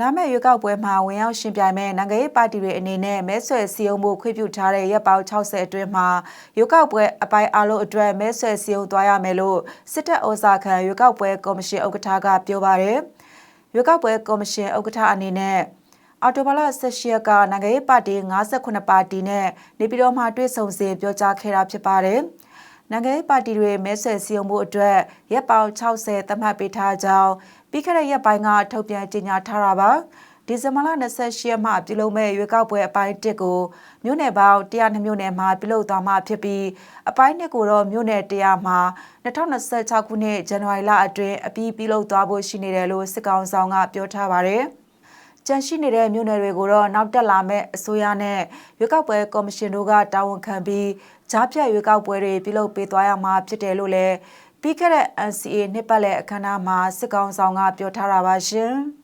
လာမယ့်ရွေးကောက်ပွဲမှာဝင်ရောက်ရှင်ပြိုင်မဲ့နိုင်ငံရေးပါတီတွေအနေနဲ့မဲဆွယ်စည်းရုံးမှုခွင့်ပြုထားတဲ့ရက်ပေါင်း60အတွင်းမှာရွေးကောက်ပွဲအပိုင်းအလုံးအတွက်မဲဆွယ်စည်းရုံးသွားရမယ်လို့စစ်တပ်ဩဇာခံရွေးကောက်ပွဲကော်မရှင်ဥက္ကဋ္ဌကပြောပါတယ်။ရွေးကောက်ပွဲကော်မရှင်ဥက္ကဋ္ဌအနေနဲ့အော်တိုဘာလ16ရက်ကနိုင်ငံရေးပါတီ58ပါတီနဲ့နေပြည်တော်မှာတွေ့ဆုံစဉ်ပြောကြားခဲ့တာဖြစ်ပါတယ်။ နိုင်ငံရေးပါတီတွေမဲဆွယ်စည်းရုံးမှုအတွက်ရက်ပေါင်း60သတ်မှတ်ပေးထားကြောင်းပြီးခဲ့တဲ့ရက်ပိုင်းကထုတ်ပြန်ကြေညာထားတာပါဒီဇင်ဘာလ28ရက်မှပြုလုပ်မဲ့ရွေးကောက်ပွဲအပိုင်း1ကိုမြို့နယ်ပေါင်း102မြို့နယ်မှာပြုလုပ်သွားမှာဖြစ်ပြီးအပိုင်း2ကိုတော့မြို့နယ်100မှာ2026ခုနှစ်ဇန်နဝါရီလအတွင်းအပြီးပြုလုပ်သွားဖို့ရှိနေတယ်လို့စစ်ကောင်ဆောင်ကပြောထားပါတယ်။ ကြန့်ရှိနေတဲ့မြို့နယ်တွေကိုတော့နောက်တက်လာမဲ့အစိုးရနဲ့ရွေးကောက်ပွဲကော်မရှင်တို့ကတာဝန်ခံပြီးကြားဖြတ်ရွေးကောက်ပွဲတွေပြုလုပ်ပေးသွားရမှာဖြစ်တယ်လို့လည်းပြီးခဲ့တဲ့ NCA နှစ်ပတ်လည်အခမ်းအနားမှာစစ်ကောင်ဆောင်ကပြောထားတာပါရှင်။